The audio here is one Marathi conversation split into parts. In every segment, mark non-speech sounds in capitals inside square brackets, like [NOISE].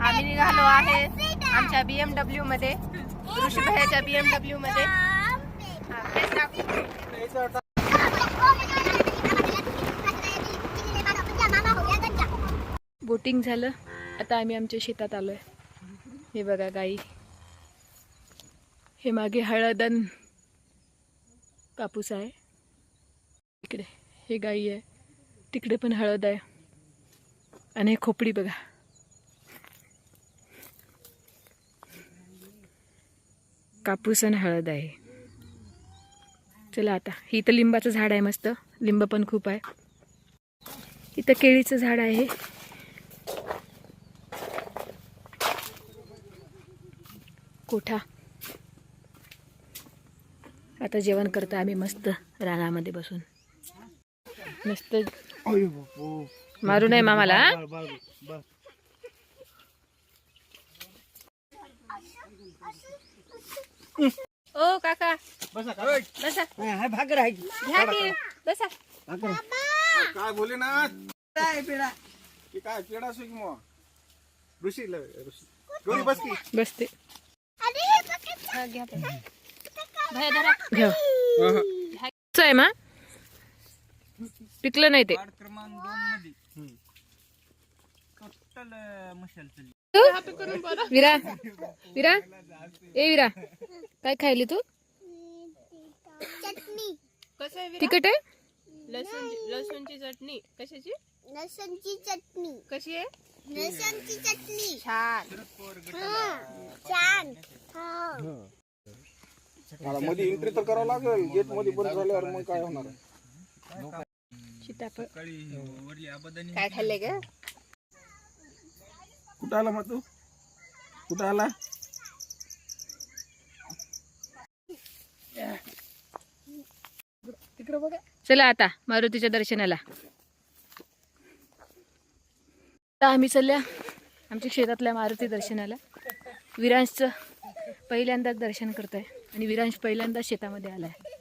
आम्ही निघालो आहे आमच्या बीएमडब्ल्यू मध्ये. ऋषीभाईच्या बीएमडब्ल्यू मध्ये. बोटिंग झालं. आता आम्ही आमच्या शेतात आलोय. हे बघा गाई. हे मागे हळदन कापूस आहे. इकडे हे गाई आहे. तिकडे पण हळद आहे. आणि हे खोपडी बघा. कापूस आणि हळद आहे. चला आता ही इथं लिंबाचं झाड आहे मस्त. लिंब पण खूप आहे. इथं केळीचं झाड आहे. कोठा? आता जेवण करतो आम्ही मस्त रानामध्ये बसून. मस्त. मारू नये मामाला? ओ काका. बसा भाग राहायची घ्या की. बसा. काय बोले ना? की काय पेडा असो की मग? ऋषी ल- ऋषी. बस बसते. हा, घ्या. भया धरा. घ्या. कसं आहे मा? पिकलं नाही ते. क्रमांक दोन मध्ये. टोटल मशाल चालली विरा विरा. ए विरा. काय खायली तू? चटणी. तिखट आहे? लसूण लसूणची चटणी. कशाची? लसणची चटणी. कशी आहे? लसणची चटणी. छान. हा, छान. हा. मला मध्ये एंट्री तर करावं लागेल. गेटमध्ये बंद झाल्यावर मग काय होणार? सीताफळ. काय खाल्ले ग? कुठं आला मग तू कुठं आला? चला आता मारुतीच्या दर्शनाला. आता आम्ही चालल्या आमच्या शेतातल्या मारुती दर्शनाला. विरांशचं पहिल्यांदाच दर्शन करतोय. आणि विरांश पहिल्यांदा शेतामध्ये आला आहे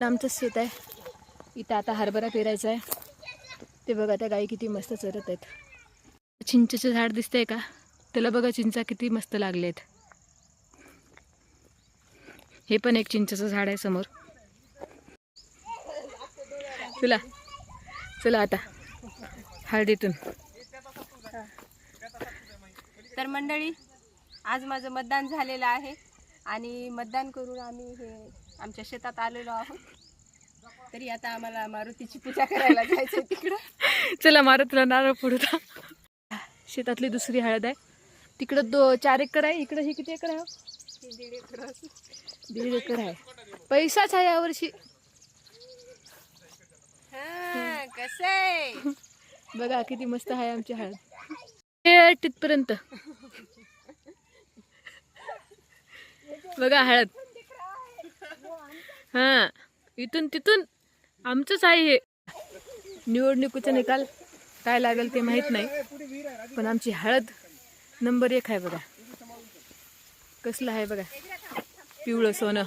आमचंच शेत आहे. इथं आता हरभरा पेरायचा आहे. ते बघा त्या गाई किती मस्त चरत आहेत. चिंचेचं झाड दिसतंय का? त्याला बघा चिंचा किती मस्त लागले आहेत हे पण एक चिंचेचं झाड आहे समोर. चला चला आता. हळदीतून. तर मंडळी आज माझं मतदान झालेलं आहे. आणि मतदान करून आम्ही हे आमच्या शेतात आलेलो आहोत. तरी आता आम्हाला मारुतीची पूजा करायला जायचं तिकडं. चला मारुतीला नारळ फोडू द्या. शेतातली दुसरी हळद आहे. तिकडं दो चार एकर आहे. इकडं हे किती एकर आहे? दीड एकर. दीड एकर आहे. पैसाच आहे यावर्षी. हा कसं आहे? [LAUGHS] बघा किती मस्त आहे आमची हळद. हे तिथपर्यंत बघा हळद. हा इथून तिथून आमचंच आहे हे. निवडणुकीचा निकाल काय लागेल ते माहीत नाही पण आमची हळद नंबर एक आहे बघा. कसलं आहे बघा. पिवळं सोनं.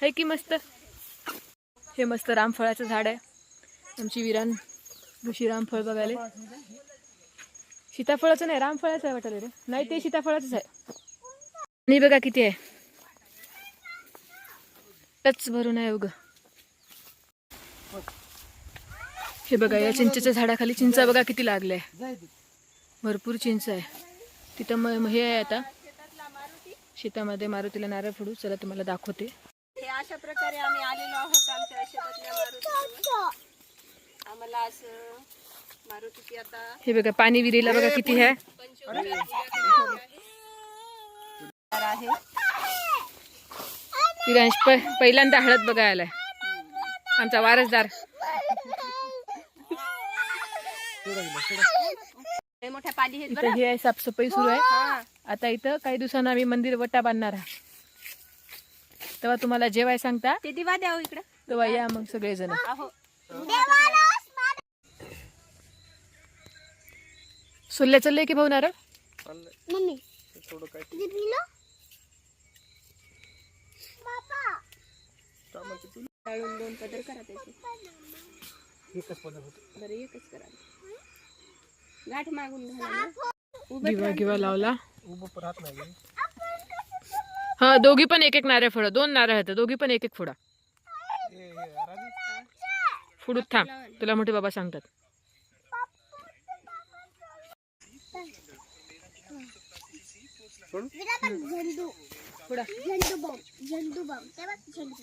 आहे की मस्त. हे मस्त रामफळाचं झाड आहे. आमची विरान ऋषी रामफळ बघायला. सीताफळाचं नाही रामफळाचं आहे वाटलं रे. नाही ते सीताफळाचंच आहे. आणि बघा किती आहे. टच भरून आहे उग. हे बघा या चिंचेच्या झाडाखाली चिंचा बघा किती लागल्या. भरपूर चिंच आहे. तिथं मग हे आहे आता. शेतामध्ये मारुतीला नारळ फोडू चला तुम्हाला दाखवते. हे अशा प्रकारे आम्ही आलेलो आहोत आमच्या शेतातल्या आम्हाला असं मारुतीची आता हे बघा पाणी विहिरीला बघा किती आहे. आहे. विरांश प- पहिल्यांदा हळद बघायला आमचा वारसदार. लय मोठ्या पाली हे आहे साफसफाई सुरू आहे. हा. आता इथं काही दिवसांना आम्ही मंदिर वटा बांधणार आहे तेव्हा तुम्हाला जेवाय सांगता. ते दिवा द्या हो इकडं. तेव्हा या मग सगळेजण. अहो सोल्ल्या चाललंय की भाऊ नारळ? तळून दोन पदर करा त्याचे. एकच होते. बरं एकच करा. गाठ मागून घाला ना. उभं दिवा गिवा लावला. उभं पण राहत नाही. हा दोघी पण एक एक नारळ फोडा. दोन नारळ आहेत दोघी पण एक एक फोडा. ए. फोडूत थांब. तुला मोठे बाबा सांगतात. झेंडू झेंडू बॉम्ब झेंडू बॉम्ब. ते बघ झेंडू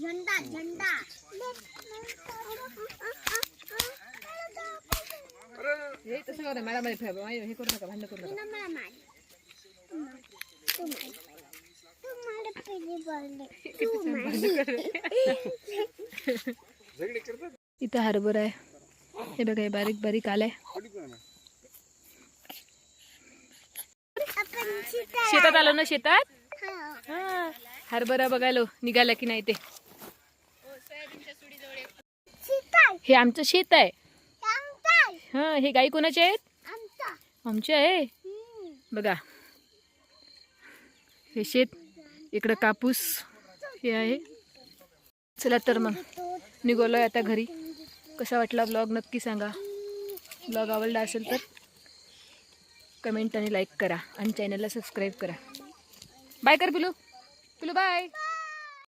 झेंडा झेंडा. हे तसं करू मला हे करू नका भांडण करू तू ना मला मार. तू मार. तू मार. पहिली बॉल तू मार इथं हरभरा आहे. हे बघा हे बारीक बारीक आलाय थोडी पण नाही. आपण चिता शेतात आलं ना शेतात? हा. हरभरा बघायलो निघाला की नाही ते. हे आमचं शेत आहे. हा हे गाई कोणाचे आहेत? आमचे आहे. बघा. हे शेत इकडं कापूस हे आहे. चला तर मग निघालोय आता घरी. कसा वाटला ब्लॉग नक्की सांगा. ब्लॉग आवडला असेल तर. कमेंट आणि लाईक करा आणि चॅनलला सबस्क्राईब करा. बाय कर पिलू. पिलू बाय.